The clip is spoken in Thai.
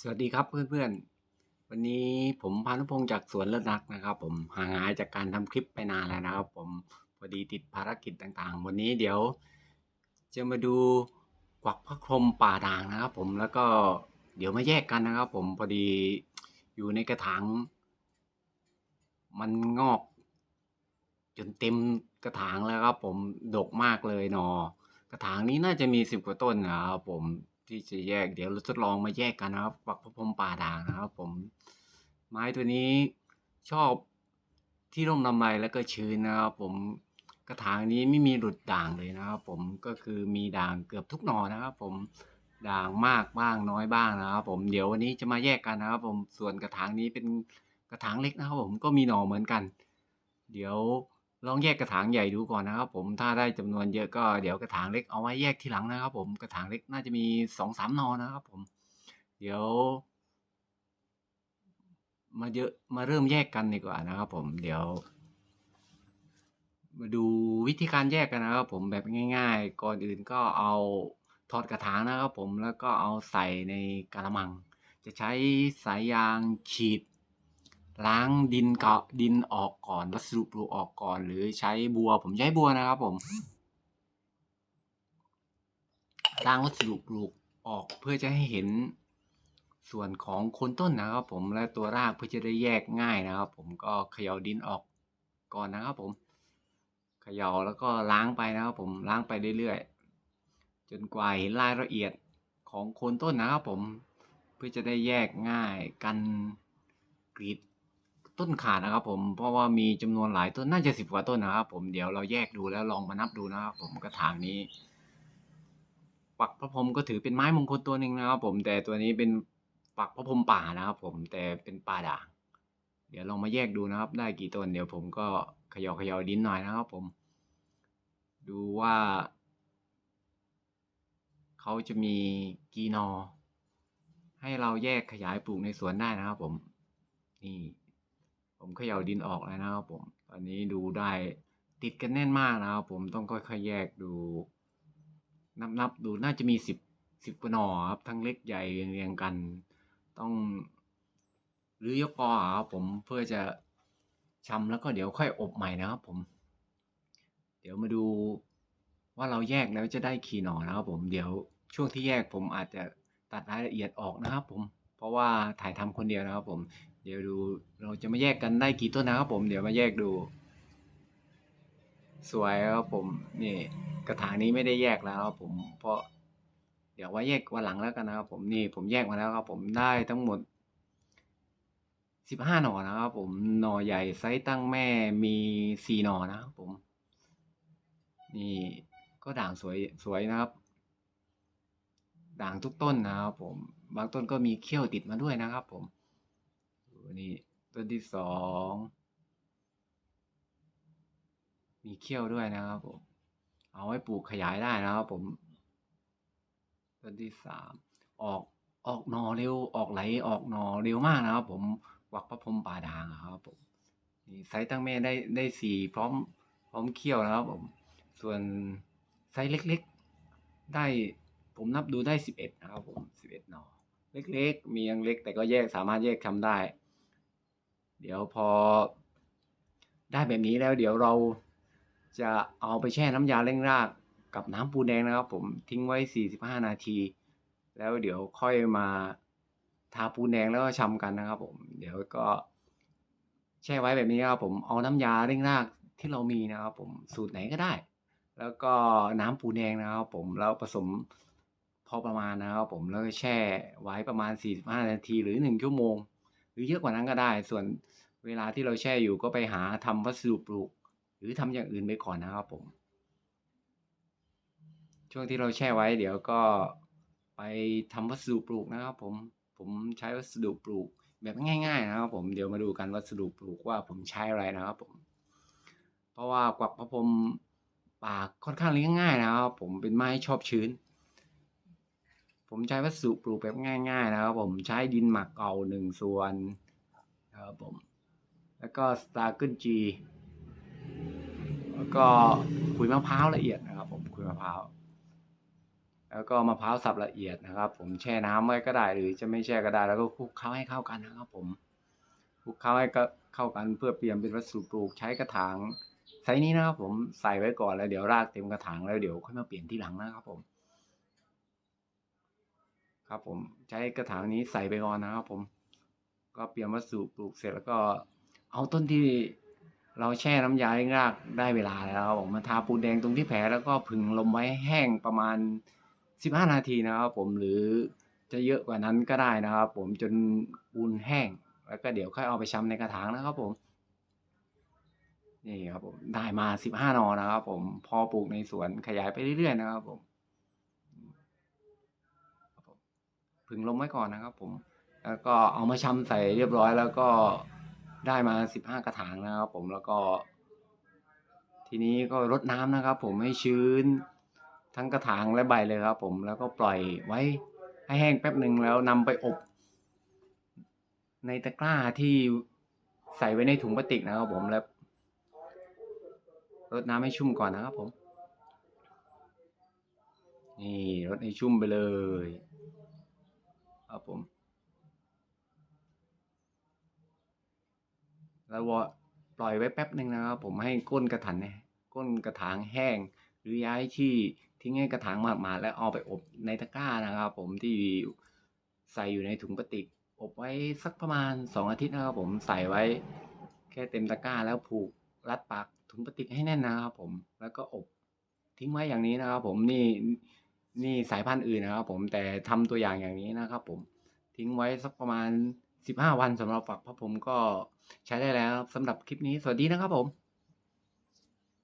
สวัสดีครับเพื่อนๆ วันนี้ผมพานุพงศ์จากสวนเลิศรักนะครับ ผมห่างหายจากการทำคลิปไปนานแล้วนะครับ ผมพอดีติดภารกิจต่างๆ วันนี้เดี๋ยว จะมาดูกวักพระพรมป่าด่างนะครับ ผมแล้วก็เดี๋ยวมาแยกกันนะครับ ผมพอดีอยู่ในกระถางมันงอก จนเต็มกระถางแล้วครับ ผมดกมากเลยหนอ กระถางนี้น่าจะมีสิบกว่าต้นนะครับผม ที่จะแยกเดี๋ยวเราทดลองมาแยกกันนะครับปักพระพรหมป่าด่างนะครับผม ไม้ตัวนี้ชอบที่ร่มลำไรแล้วก็ชื้นนะครับผมกระถางนี้ไม่มีหลุดด่างเลยนะครับผมก็คือมีด่างเกือบทุกหน่อนะครับผมด่างมากบ้างน้อยบ้างนะครับผมเดี๋ยววันนี้จะมาแยกกันนะครับผมส่วนกระถางนี้เป็นกระถางเล็กนะครับผมก็มีหน่อเหมือนกัน เดี๋ยว ลองแยกกระถางใหญ่ดูก่อนนะครับ ผมถ้าได้จำนวนเยอะก็เดี๋ยวกระถางเล็กเอาไว้แยกทีหลังนะครับ ผมกระถางเล็กน่าจะมีสองสามนอนะครับ ผม เดี๋ยว มาเยอะมาเริ่มแยกกันดีกว่านะครับ ผมเดี๋ยว มาดูวิธีการแยกกันนะครับ ผมแบบง่าย ๆ ก่อนอื่นก็เอาถอดกระถางนะครับ ผมแล้วก็เอาใส่ในกระมัง จะใช้สายยางฉีด ล้างดินเกาะดินออกก่อนวัสดุปลูกออกก่อน หรือใช้บัว ผมใช้บัวนะครับผมล้างวัสดุปลูกออกเพื่อจะให้เห็นส่วนของโคนต้นนะครับผมและตัวรากเพื่อจะได้แยกง่ายนะครับ ผมก็เขย่าดินออกก่อนนะครับผมเขย่าแล้วก็ล้างไปนะครับผมล้างไปเรื่อยๆจนกว่าเห็นรายละเอียดของโคนต้นนะครับผมเพื่อจะได้แยกง่ายกันกรีด ต้นขาดนะครับผมเพราะว่ามีจำนวนหลายต้นน่าจะสิบกว่าต้นนะครับ ผมเดี๋ยวเราแยกดูแล้วลองมานับดูนะครับผมกระถางนี้ ปักพระพรหมก็ถือเป็นไม้มงคลตัวหนึ่งนะครับ ผมแต่ตัวนี้เป็นปักพระพรหมป่านะครับ ผมแต่เป็นป่าด่างเดี๋ยวลองมาแยกดูนะครับ ได้กี่ต้นเดี๋ยวผมก็ขย่าเขย่าดินหน่อยนะครับ ผม ดูว่าเขาจะมีกีนอ ให้เราแยกขยายปลูกในสวนได้นะครับ ผมนี่ ผมเขย่าดินออกแล้วนะครับผมตอนนี้ดูได้ติดกันแน่นมากนะครับผมต้องค่อยๆแยกดู นับนับดูน่าจะมีสิบสิบกว่าหน่อครับทั้งเล็กใหญ่เรียงเรียงกัน ต้องหรือยกกอครับผมเพื่อจะชำแล้วก็เดี๋ยวค่อยอบใหม่นะครับผม เดี๋ยวมาดูว่าเราแยกแล้วจะได้ขี่หน่อนะครับผมเดี๋ยวช่วงที่แยกผมอาจจะตัดรายละเอียดออกนะครับผม ราะว่าถ่ายทำคนเดียวนะครับ ผม เดี๋ยวดูเราจะมาแยกกันได้กี่ต้นนะครับผม เดี๋ยวมาแยกดู สวยครับผมนี่กระถางนี้ไม่ได้แยกแล้วครับผมเพราะ เดี๋ยวไว้แยกวันหลังแล้วกันนะครับผมนี่ผมแยกมาแล้วครับ ผมได้ทั้งหมดสิบห้าหน่อนะครับผมหน่อใหญ่ไซส์ตั้งแม่มีสี่หน่อนะครับผม นี่ก็ด่างสวยสวยนะครับ ด่างทุกต้นนะครับผม บางต้นก็มีเขี้ยวติดมาด้วยนะครับผมนี่ต้นที่สองมีเขี้ยวด้วยนะครับผม เอาไว้ปลูกขยายได้นะครับผม ต้นที่สามออกออกหนอเร็วออกไหลออกหนอเร็วมากนะครับ ผมวักพระพรมป่าด่างครับผมนี่ไซส์ตั้งแม่ได้ได้สี่พร้อมพร้อมเขี้ยวนะครับผม ส่วนไซส์เล็กๆ ได้ ผมนับดูได้สิบเอ็ดนะครับผมสิบเอ็ดหนอเล็กๆ มียังเล็กแต่ก็แยกสามารถแยกทำได้ เดี๋ยวพอได้แบบนี้แล้วเดี๋ยวเราจะเอาไปแช่น้ำยาเร่งรากกับน้ำปูแดงนะครับ ผมทิ้งไว้ 45 นาที แล้วเดี๋ยวค่อยมาทาปูแดงแล้วก็ชำกันนะครับ ผม เดี๋ยวก็แช่ไว้แบบนี้ครับผมเอาน้ำยาเร่งรากที่เรามีนะครับ ผมสูตรไหนก็ได้ แล้วก็น้ำปูแดงนะครับ ผมแล้วผสม อประมาณนะครับผมแล้วก็แช่ไว้ประมาณ 45 นาทีหรือ 1 ชั่วโมง หรือเยอะกว่านั้นก็ได้ ส่วนเวลาที่เราแช่อยู่ก็ไปหาทำวัสดุปลูก หรือทำอย่างอื่นไปก่อนนะครับผม ช่วงที่เราแช่ไว้เดี๋ยวก็ไปทำวัสดุปลูกนะครับผมผมใช้วัสดุปลูกแบบง่าย ๆ นะครับ ผมเดี๋ยวมาดูกันวัสดุปลูกว่าผมใช้อะไรนะครับผม เพราะว่ากวักพระพรหมป่าค่อนข้างเลี้ยงง่ายนะครับผมเป็นไม้ชอบชื้น ผมใช้วัสดุปลูกแบบง่ายๆนะครับผมใช้ดินหมักเก่าหนึ่งส่วนนะครับผมแล้วก็สตาร์เกิลจีแล้วก็ขุยมะพร้าวละเอียดนะครับ ผมขุยมะพร้าวแล้วก็มะพร้าวสับละเอียดนะครับ ผมแช่น้ำไว้ก็ได้หรือจะไม่แช่ก็ได้แล้วก็คลุกเคล้าให้เข้ากันนะครับ ผมคลุกเคล้าให้ก็เข้ากันเพื่อเปลี่ยนเป็นวัสดุปลูกใช้กระถางไซส์นี้นะครับผมใส่ไว้ก่อนแล้วเดี๋ยวรากเต็มกระถางแล้วเดี๋ยวค่อยมาเปลี่ยนทีหลังนะครับผม ครับผมใช้กระถางนี้ใส่ไปก่อนนะครับผมก็เปลี่ยนวัสดุปลูกเสร็จแล้วก็เอาต้นที่เราแช่น้ำยาเร่งรากได้เวลาแล้วผมมาทาปูนแดงตรงที่แผลแล้วก็ผึ่งลมไว้แห้งประมาณ 15 นาทีนะครับผมหรือจะเยอะกว่านั้นก็ได้นะครับ ผมจนปูนแห้ง แล้วก็เดี๋ยวค่อยเอาไปช้ำในกระถางนะครับผมนี่ครับผมได้มา 15หนอนะครับผมพอปลูกในสวนขยายไปเรื่อยๆนะครับผมครับผม ผึ่งลมไว้ก่อนนะครับผมแล้วก็เอามาชำใส่เรียบร้อย แล้วก็ได้มา15กระถางนะครับผมแล้วก็ ทีนี้ก็รดน้ำนะครับ ผมให้ชื้นทั้งกระถางและใบเลยครับ ผมแล้วก็ปล่อยไว้ให้แห้งแป๊บหนึ่งแล้วนำไปอบ ในตะกร้าที่ใส่ไว้ในถุงพลาสติกนะครับ ผมแล้วรดน้ำให้ชุ่มก่อนนะครับผม นี่รดให้ชุ่มไปเลย ครับผม แล้วปล่อยไว้แป๊บหนึ่งนะครับ ผมให้ก้นกระถางเนี่ยก้นกระถางแห้ง หรือย้ายที่ทิ้งให้กระถางหมาดๆแล้วเอาไปอบในตะกร้านะครับ ผมที่ใส่อยู่ในถุงพลาสติก อบไว้สักประมาณสองอาทิตย์นะครับผมใส่ไว้ แค่เต็มตะกร้าแล้วผูกรัดปากถุงพลาสติกให้แน่นนะครับผมแล้วก็อบทิ้งไว้อย่างนี้นะครับ ผมนี่นี่สายพันธุ์อื่นนะครับ ผมแต่ทำตัวอย่างอย่างนี้นะครับ ผมทิ้งไว้สักประมาณ สิบห้าวันสำหรับฝักพระผมก็ใช้ได้แล้วสำหรับคลิปนี้สวัสดีนะครับผม